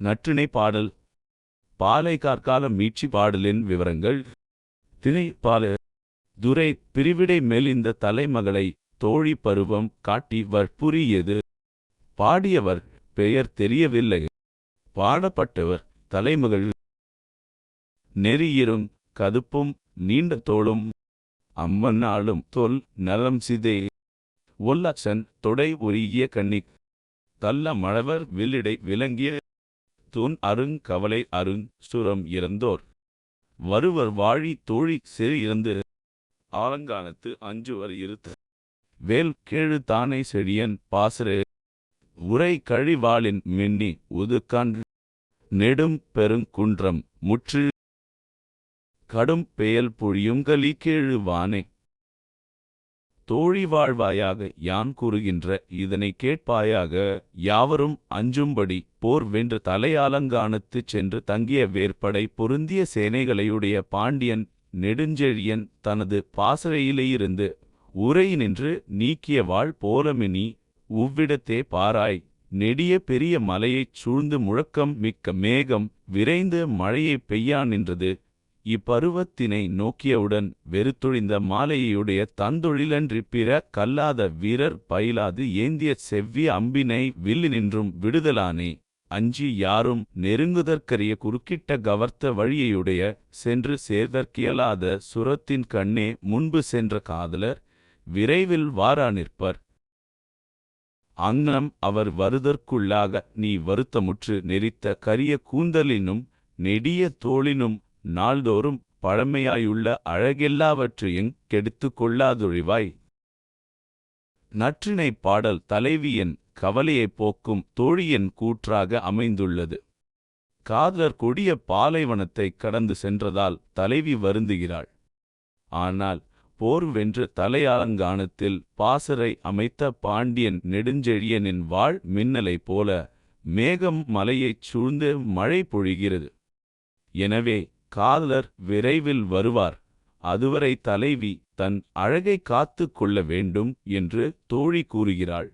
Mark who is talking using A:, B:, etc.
A: நற்றிணை பாடல். பாலை கார்கால மீட்சி பாடலின் விவரங்கள். திணை பால. துரை பிரிவிடை மெலிந்த தலைமகளை தோழி பருவம் காட்டி வற்புரியது பாடியவர் பெயர் தெரியவில்லை. பாடப்பட்டவர் தலைமகள். நெறியிரும் கதுப்பும் நீண்ட தோளும். அம்மன் ஆளும் தொல் நலம் சிதே. ஒல்லச்சன் தொடை உருகிய கண்ணி தள்ள மழவர் வில்லிடை விளங்கிய தூண் அருங் கவலை அருங் சுரம் இறந்தோர். வருவர் வாழி தோழி சிறு இறந்து ஆலங்கானத்து அஞ்சுவர் இருத்த. வேல் கேழு தானே செழியன் பாசரு. உரை கழிவாளின் மின்னி உதுக்கான் நெடும் பெருங்குன்றம் முற்று. கடும் பெயல் பொழியுங்கலி கேழு வானே. தோழி வாழ்வாயாக யான் கூறுகின்ற இதனை கேட்பாயாக யாவரும் அஞ்சும்படி போர் வென்று தலையாலங்கானத்துச் சென்று தங்கிய வேற்படை பொருந்திய சேனைகளையுடைய பாண்டியன் நெடுஞ்செழியன் தனது பாசறையிலேயிருந்து உரையினின்று நீக்கிய வாழ் போலமினி உவ்விடத்தே பாராய் நெடிய பெரிய மலையைச் சூழ்ந்து முழக்கம் மிக்க மேகம் விரைந்து மழையை பெய்யா நின்றது. இப்பருவத்தினை நோக்கியவுடன் வெறுத்தொழிந்த மாலையுடைய தந்தொழிலன்றி பிற கல்லாத வீரர் பயிலாது ஏந்திய செவ்விய அம்பினை வில்லினின்றும் விடுதலானே. அஞ்சி யாரும் நெருங்குதற்கரிய குறுக்கிட்ட கவர்த்த வழியையுடைய சென்று சேர்தற்கியலாத சுரத்தின் கண்ணே முன்பு சென்ற காதலர் விரைவில் வாரா நிற்பர். அங்னம் அவர் வருதற்குள்ளாக நீ வருத்தமுற்று நெறித்த கரிய கூந்தலினும் நெடிய தோளினும் நாள்தோறும் பழமையாயுள்ள அழகெல்லாவற்றையும் கெடுத்து கொள்ளாதொழிவாய். நற்றினை பாடல் தலைவியின் கவலையைப் போக்கும் தோழியின் கூற்றாக அமைந்துள்ளது. காதலர் கொடிய பாலைவனத்தை கடந்து சென்றதால் தலைவி வருந்துகிறாள். ஆனால் போர் வென்று தலையாலங்கானத்தில் பாசறை அமைத்த பாண்டியன் நெடுஞ்செழியனின் வாழ் மின்னலைப் போல மேகம் மலையைச் சூழ்ந்து மழை பொழிகிறது. எனவே காதலர் விரைவில் வருவார். அதுவரை தலைவி தன் அழகை காத்து கொள்ள வேண்டும் என்று தோழி கூறுகிறாள்.